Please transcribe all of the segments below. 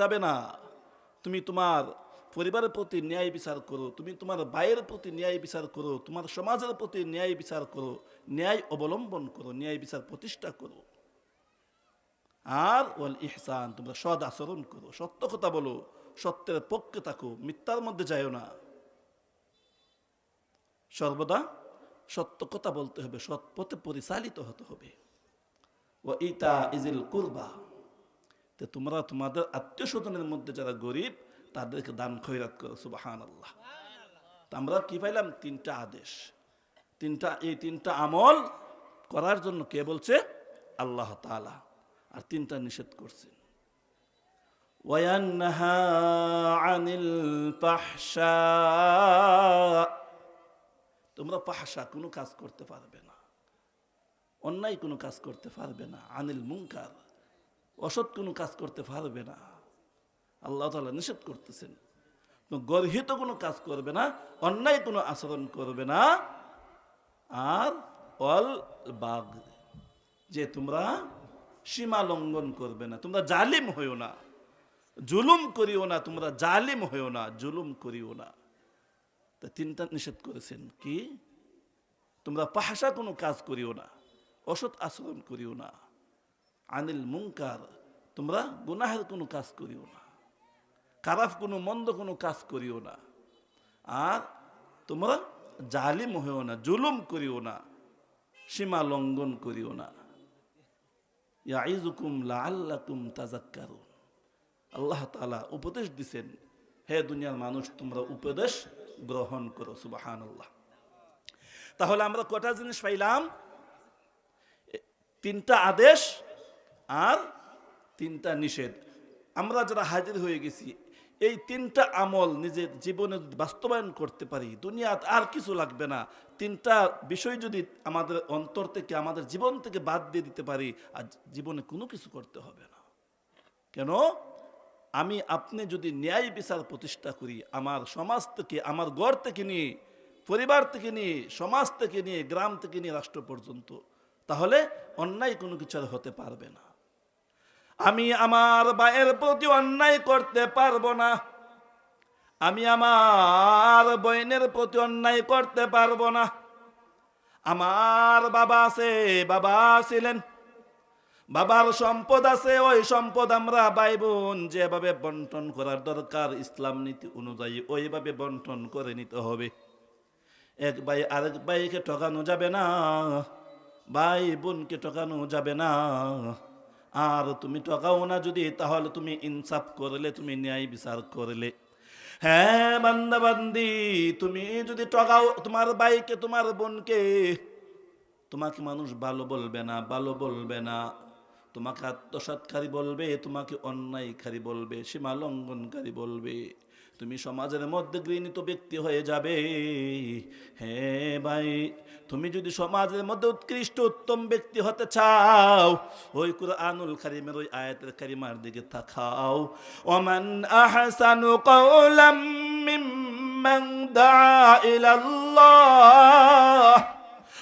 যাবে না। তুমি তোমার পরিবারের প্রতি ন্যায় বিচার করো, তুমি তোমার ভাইয়ের প্রতি ন্যায় বিচার করো, তোমার সমাজের প্রতি ন্যায় বিচার করো, ন্যায় অবলম্বন করো, ন্যায় বিচার প্রতিষ্ঠা করো। আর ওয়াল ইহসান, তোমরা সদ আচরণ করো, সত্য কথা বলো, সত্যের পক্ষে থাকো, মিথ্যার মধ্যে যায়ও না। সর্বদা সত্য কথা বলতে হবে, সৎ পথে পরিচালিত হতে হবে। ও ইতা ইজিল কুরবা। তো তোমরা তোমাদের আত্মীয় স্বজনের মধ্যে যারা গরিব তাদেরকে দান খৈরাত করো সুবাহান আল্লাহ তা আমরা কি পাইলাম তিনটা আদেশ তিনটা এই তিনটা আমল করার জন্য কে বলছে আল্লাহ তাআলা আর তিনটা নিষেধ করছেন وينهى عن الفحشاء তোমরা পাহাসা কোনো কাজ করতে পারবে না অন্যায় কোনো কাজ করতে পারবে না আনিল মুনকার অসৎ কোনো কাজ করতে পারবে না। আল্লাহ তাআলা নিষেধ করতেছেন। গর্হিত কোনো কাজ করবে না, অন্যায় কোনো আচরণ করবে না। আর অল বাঘ যে তোমরা সীমা লঙ্ঘন করবে না, তোমরা জালিম হইও না। জুলুম করিও না, তোমরা জালিম হইও না, জুলুম করিও না। তা তিনটা নিষেধ করেছেন কি? তোমরা পাহাসা কোনো কাজ করিও না, অসৎ আচরণ করিও না। আনিল মুঙ্কার তোমরা গুনাহের কোনো কাজ করিও না। খারাপ কোনো, মন্দ কোনো কাজ করিও না। আর তোমরা জালিম হইও না, জুলুম করিও না, সীমা লঙ্ঘন করিও না। ইয়াইজুকুম লাআল্লাকুম তাজাক্কারুন আল্লাহ তাআলা উপদেশ দিছেন, হে দুনিয়ার মানুষ, তোমরা উপদেশ গ্রহণ করো, সুবহানাল্লাহ। তাহলে আমরা কটা জিনিস পাইলাম? তিনটা আদেশ আর তিনটা নিষেধ। আমরা যারা হাজির হয়ে গেছি, এই তিনটা আমল নিজের জীবনে বাস্তবায়ন করতে পারি, দুনিয়াত আর কিছু লাগবে না। তিনটা বিষয় যদি আমাদের অন্তর থেকে, আমাদের জীবন থেকে বাদ দিয়ে দিতে পারি আর জীবনে কোনো কিছু করতে হবে না। কেন? আমি, আপনি যদি ন্যায় বিচার প্রতিষ্ঠা করি, আমার সমাজ থেকে, আমার ঘর থেকে নিয়ে, পরিবার থেকে নিয়ে, সমাজ থেকে নিয়ে, গ্রাম থেকে নিয়ে, রাষ্ট্র পর্যন্ত, তাহলে অন্যায় কোনো কিছু হতে পারবে না। আমি আমার বায়ের প্রতি অন্যায় করতে পারব না। আমি আমার বইনের প্রতি অন্যায় করতে পারব না। আমার বাবা আছে, বাবা ছিলেন। বাবার সম্পদ আছে, ওই সম্পদ আমরা ভাই বোন যেভাবে বন্টন করার দরকার ইসলাম নীতি অনুযায়ী ওইভাবে বন্টন করে নিতে হবে। এক ভাই আরেক ভাইকে ঠকানো যাবে না, ভাই বোনকে ঠকানো যাবে না। আর তুমি ঠকাও না যদি, তাহলে তুমি ইনসাফ করলে, তুমি ন্যায় বিচার করলে। হ্যাঁ বান্দা বান্দি তুমি যদি ঠকাও, তোমার ভাইকে, তোমার বোনকে, তোমাকে মানুষ ভালো বলবে না, ভালো বলবে না। তোমাকে আত্মসাতকারী বলবে, তোমাকে অন্যায়কারী বলবে, সীমা লঙ্ঘনকারী বলবে। তুমি সমাজের মধ্যে গৃহীত ব্যক্তি হয়ে যাবে। হ্যাঁ ভাই তুমি যদি সমাজের মধ্যে উৎকৃষ্ট উত্তম ব্যক্তি হতে চাও ওই কুরআনুল কারিমের ওই আয়াতের কারিমার দিকে তাকাও ওমান আহসানু কওলাম মিম্মান দাআ ইলাল্লাহ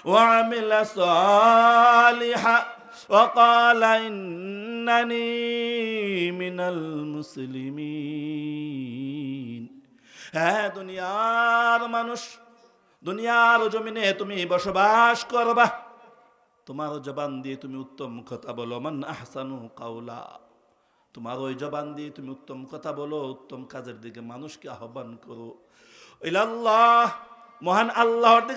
وعمل صالحا وقال إنني من المسلمين হ্যাঁ দুনিয়ার মানুষ দুনিয়ার জমিনে তুমি বসবাস করবা। তোমার জবান দিয়ে তুমি উত্তম কথা বলো, মান আহসানু কাউলা তোমার ওই জবান দিয়ে তুমি উত্তম কথা বলো, উত্তম কাজের দিকে মানুষকে আহ্বান করো। মহান আল্লাহর দিকে